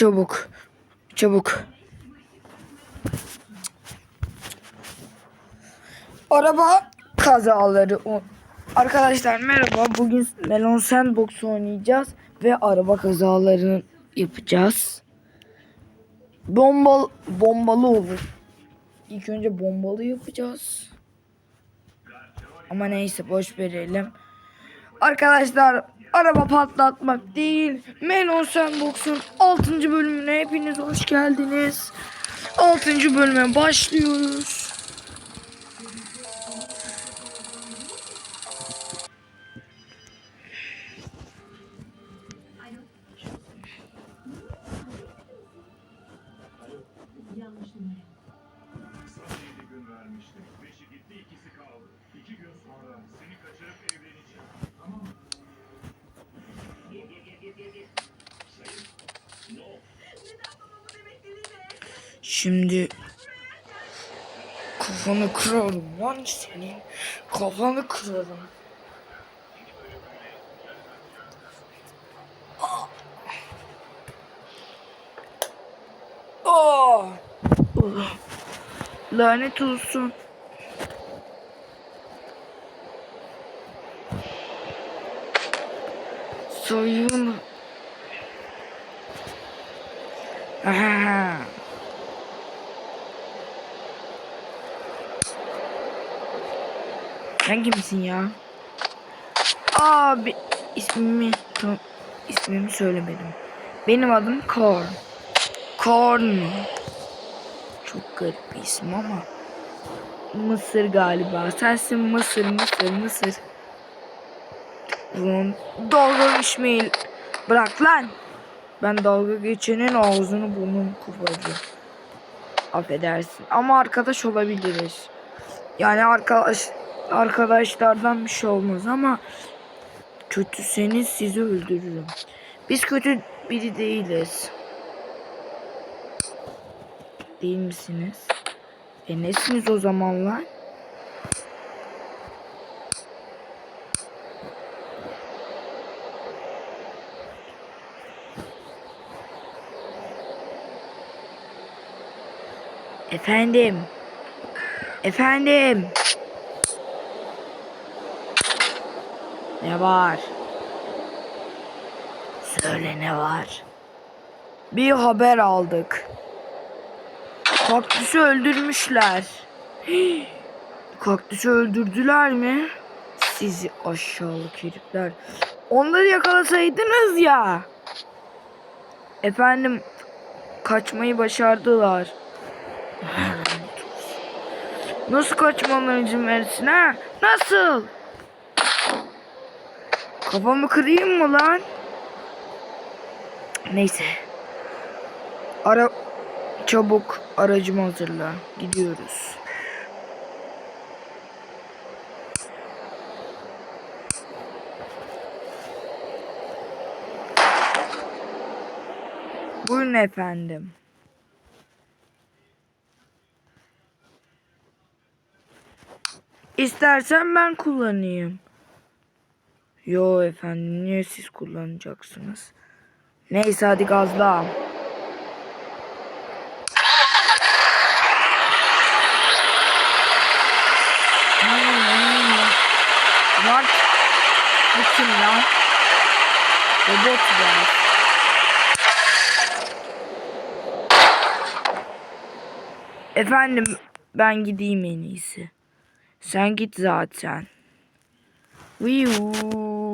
Çabuk. Çabuk. Araba kazaları. Arkadaşlar merhaba. Bugün Melon Sandbox oynayacağız ve araba kazalarını yapacağız. Bombal bombalı olur. İlk önce bombalı yapacağız. Ama neyse boş verelim. Arkadaşlar araba patlatmak değil. Melon Sandbox'un 6. bölümüne hepiniz hoş geldiniz. 6. bölüme başlıyoruz. Şimdi kafanı kırarım lan senin. Kafanı kırarım. Ah. Ah. Lanet olsun. Soyun. Aha. Sen kimsin ya? Abi ismimi tam ismimi söylemedim. Benim adım Korn. Korn. Çok garip bir isim ama. Mısır galiba. Sensin Mısır, Mısır, Mısır. Ulan dalga geçmeyin. Bırak lan. Ben dalga geçenin ağzını burnunu koparacağım. Affedersin. Ama arkadaş olabiliriz. Yani arkadaş arkadaşlardan bir şey olmaz ama kötüseniz sizi öldürürüm. Biz kötü biri değiliz. Değil misiniz? E nesiniz o zamanlar? Efendim. Efendim. Ne var? Söyle ne var? Bir haber aldık. Kaktüsü öldürmüşler. Hii! Kaktüsü öldürdüler mi? Sizi aşağılık herifler. Onları yakalasaydınız ya. Efendim kaçmayı başardılar. Nasıl izin verirsin ha? Nasıl? Kafamı kırayım mı lan? Neyse. Ara çabuk aracımı hazırla. Gidiyoruz. Buyurun efendim. İstersen ben kullanayım. Yo efendim niye siz kullanacaksınız? Neyse hadi gazla. Lan bu kim lan? Robot var. Efendim ben gideyim en iyisi. Sen git zaten. 우유.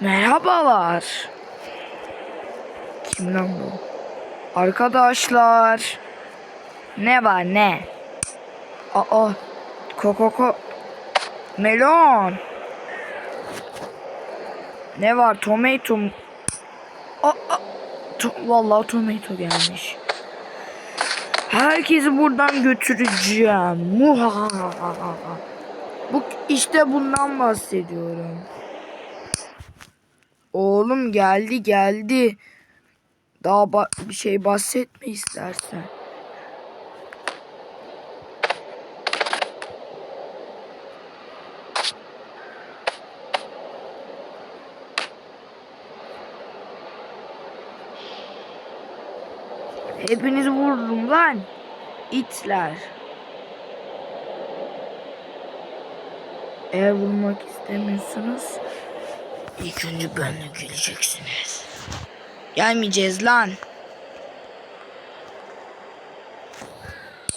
Merhabalar. Kim lan bu? Arkadaşlar. Ne var ne? Aa. Kokoko. Melon. Ne var? Tomato. Aa. To vallahi tomato gelmiş. Herkesi buradan götüreceğim. Muhahaha. Bu işte bundan bahsediyorum. Oğlum geldi geldi. Daha bir şey bahsetme istersen. Hepinizi vururum lan. İtler. Eğer vurmak istemiyorsanız ilk önce benimle geleceksiniz. Gelmeyeceğiz lan.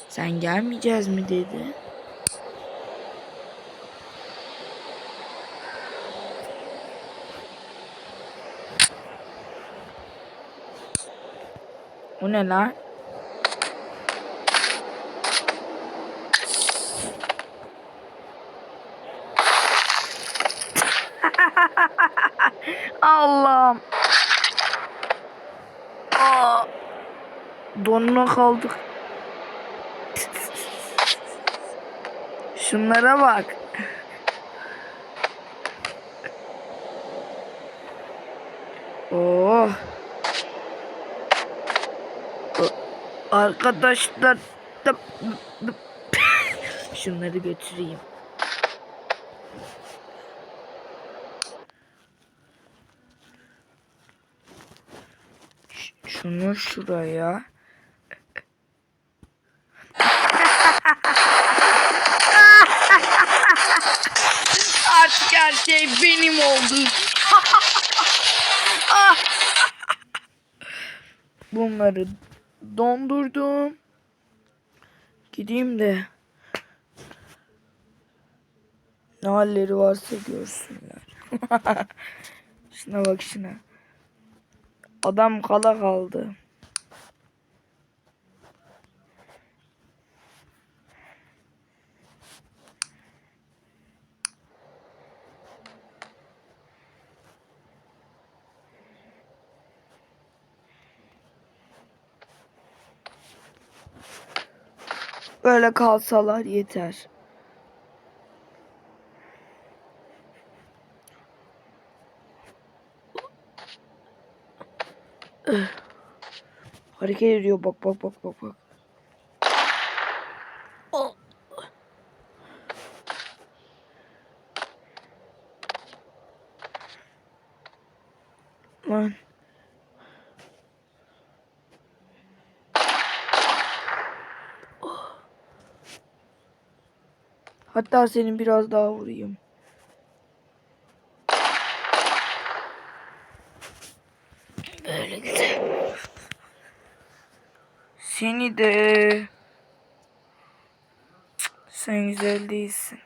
Sen gelmeyeceğiz mi dedi. O ne lan? Allah'ım. Aa, donuna kaldık. Şunlara bak. Oh. Arkadaşlar da- şunları götüreyim. Şunu şuraya. Artık her şey benim oldu. Bunları dondurdum. Gideyim de ne halleri varsa görsünler. şuna bak şuna. Adam kala kaldı. Böyle kalsalar yeter. Hareket ediyor bak bak bak bak bak. Oh. Lan. Hatta senin biraz daha vurayım. Böyle güzel. Seni de. Sen güzel değilsin.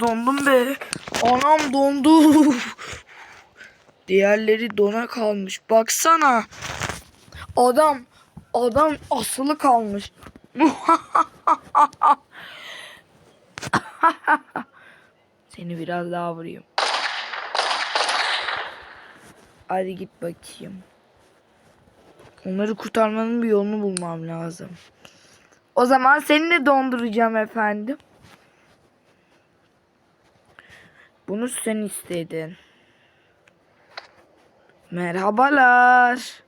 Dondum be. Anam dondu. Diğerleri dona kalmış. Baksana. Adam adam asılı kalmış. Seni biraz daha vurayım. Hadi git bakayım. Onları kurtarmanın bir yolunu bulmam lazım. O zaman seni de donduracağım efendim. Bunu sen istedin. Merhabalar.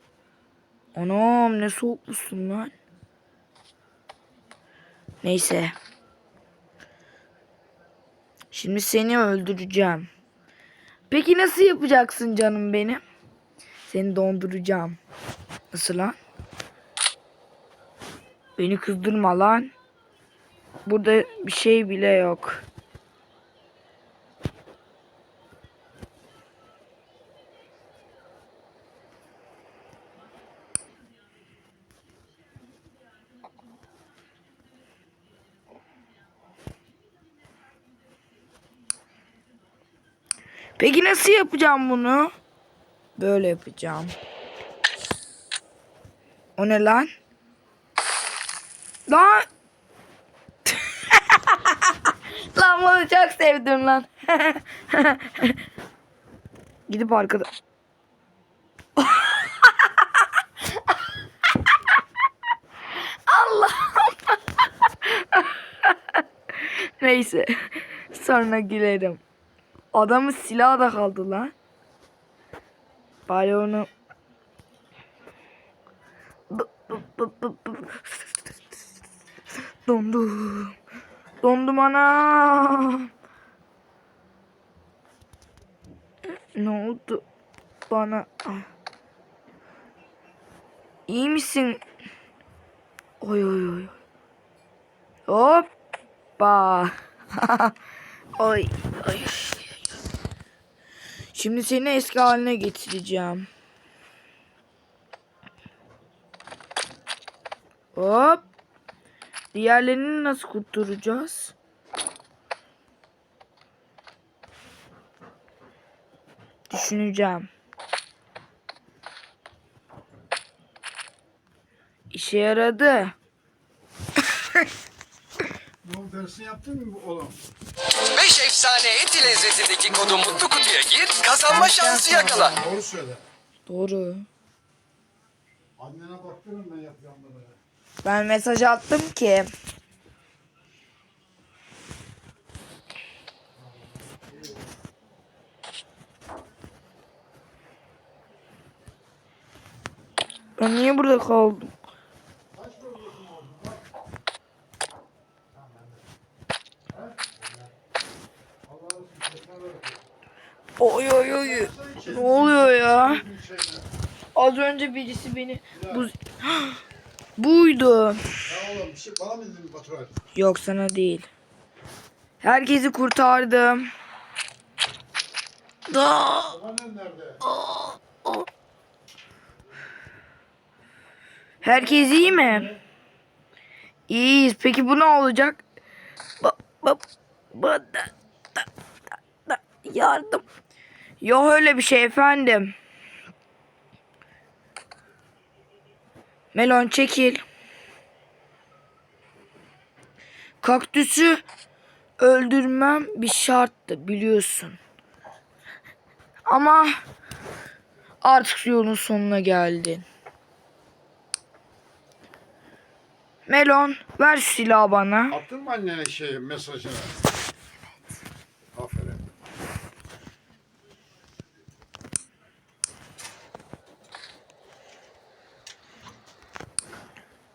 Anam ne soğukmuşsun lan. Neyse. Şimdi seni öldüreceğim. Peki nasıl yapacaksın canım benim? Seni donduracağım. Nasıl lan? Beni kızdırma lan. Burada bir şey bile yok. Peki nasıl yapacağım bunu? Böyle yapacağım. O ne lan? Lan! lan bunu çok sevdim lan. Gidip arkada... Allah. Neyse. Sonra gülerim. Adamın silahı da kaldı lan. Bari onu... Dondum. Dondum ana. Ne oldu bana? İyi misin? Oy oy oy. Hoppa. oy oy. Şimdi seni eski haline getireceğim. Hop. Diğerlerini nasıl kurtaracağız? Düşüneceğim. İşe yaradı. Ne oldu dersini yaptın mı oğlum? 5 efsane eti lezzetindeki kodu mutlu kutuya gir, kazanma şansı yakala. Doğru söyle. Doğru. Annene baktırın ben yapacağım da böyle. Ben mesaj attım ki. Ben niye burada kaldım? Oy oy oy. Ne oluyor ya? Az önce birisi beni bu buydu. Ya oğlum bir şey bana mı dedin Baturay? Yok sana değil. Herkesi kurtardım. Da. Nerede? Herkes iyi mi? İyiyiz. Peki bu ne olacak? Ba, ba, ba, da, da, da, yardım. Yok öyle bir şey efendim. Melon çekil. Kaktüsü öldürmem bir şarttı biliyorsun. Ama artık yolun sonuna geldin. Melon ver silahı bana. Attın mı annene şey mesajını?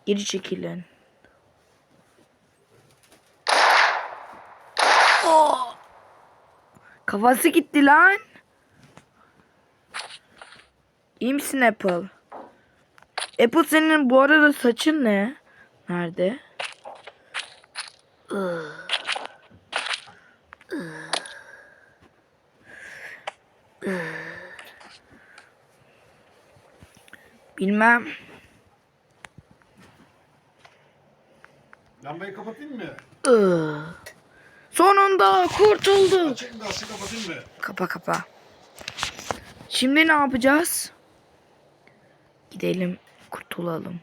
Geri çekilin. Oh! Kafası gitti lan. İyi misin Apple? Apple senin bu arada saçın ne? Nerede? Bilmem. Lambayı kapatayım mı? Sonunda kurtulduk. Açık da ası kapatayım mı? Kapa kapa. Şimdi ne yapacağız? Gidelim kurtulalım.